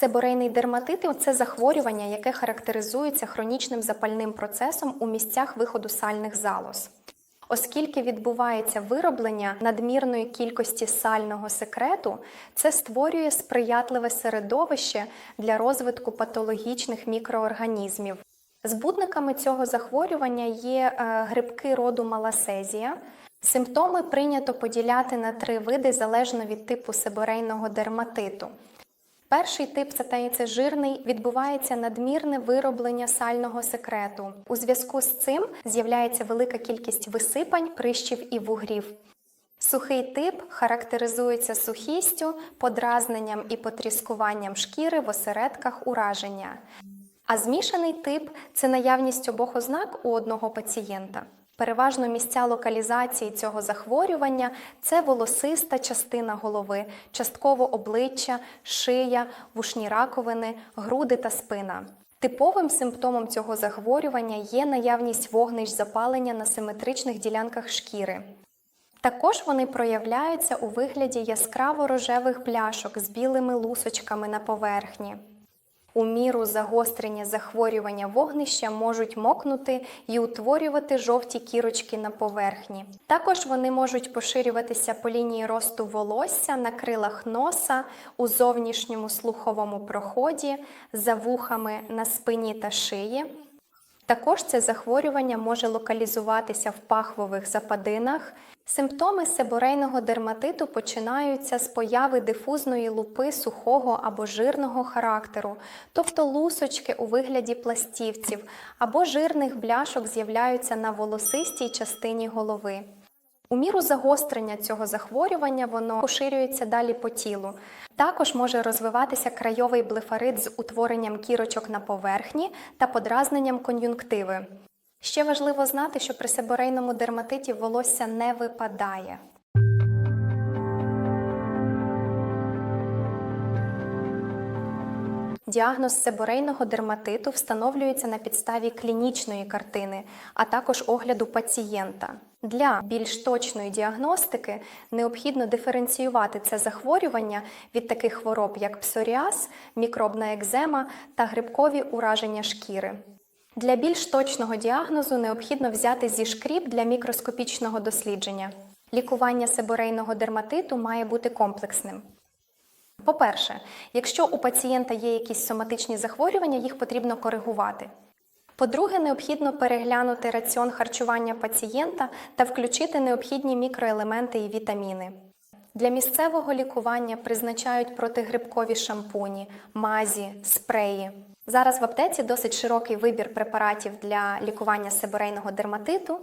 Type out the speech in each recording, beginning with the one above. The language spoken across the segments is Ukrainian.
Себорейний дерматит – це захворювання, яке характеризується хронічним запальним процесом у місцях виходу сальних залоз. Оскільки відбувається вироблення надмірної кількості сального секрету, це створює сприятливе середовище для розвитку патологічних мікроорганізмів. Збудниками цього захворювання є е, грибки роду маласезія. Симптоми прийнято поділяти на три види залежно від типу себорейного дерматиту. Перший тип це жирний відбувається надмірне вироблення сального секрету. У зв'язку з цим з'являється велика кількість висипань, прищів і вугрів. Сухий тип характеризується сухістю, подразненням і потріскуванням шкіри в осередках ураження. А змішаний тип це наявність обох ознак у одного пацієнта. Переважно місця локалізації цього захворювання це волосиста частина голови, частково обличчя, шия, вушні раковини, груди та спина. Типовим симптомом цього захворювання є наявність вогнищ запалення на симетричних ділянках шкіри. Також вони проявляються у вигляді яскраво рожевих пляшок з білими лусочками на поверхні. У міру загострення захворювання вогнища можуть мокнути і утворювати жовті кірочки на поверхні. Також вони можуть поширюватися по лінії росту волосся на крилах носа, у зовнішньому слуховому проході, за вухами на спині та шиї. Також це захворювання може локалізуватися в пахвових западинах. Симптоми себорейного дерматиту починаються з появи дифузної лупи сухого або жирного характеру, тобто лусочки у вигляді пластівців, або жирних бляшок з'являються на волосистій частині голови. У міру загострення цього захворювання воно поширюється далі по тілу. Також може розвиватися крайовий блефарит з утворенням кірочок на поверхні та подразненням кон'юнктиви. Ще важливо знати, що при себорейному дерматиті волосся не випадає. Діагноз себорейного дерматиту встановлюється на підставі клінічної картини, а також огляду пацієнта. Для більш точної діагностики необхідно диференціювати це захворювання від таких хвороб, як псоріаз, мікробна екзема та грибкові ураження шкіри. Для більш точного діагнозу необхідно взяти зі шкріп для мікроскопічного дослідження. Лікування себорейного дерматиту має бути комплексним. По-перше, якщо у пацієнта є якісь соматичні захворювання, їх потрібно коригувати. По-друге, необхідно переглянути раціон харчування пацієнта та включити необхідні мікроелементи і вітаміни. Для місцевого лікування призначають протигрибкові шампуні, мазі, спреї. Зараз в аптеці досить широкий вибір препаратів для лікування себорейного дерматиту.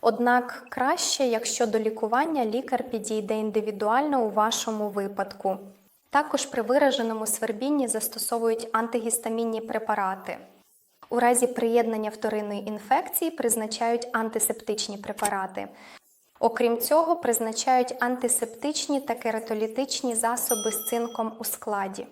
Однак краще, якщо до лікування лікар підійде індивідуально у вашому випадку. Також при вираженому свербінні застосовують антигістамінні препарати. У разі приєднання вторинної інфекції призначають антисептичні препарати. Окрім цього, призначають антисептичні та кератолітичні засоби з цинком у складі.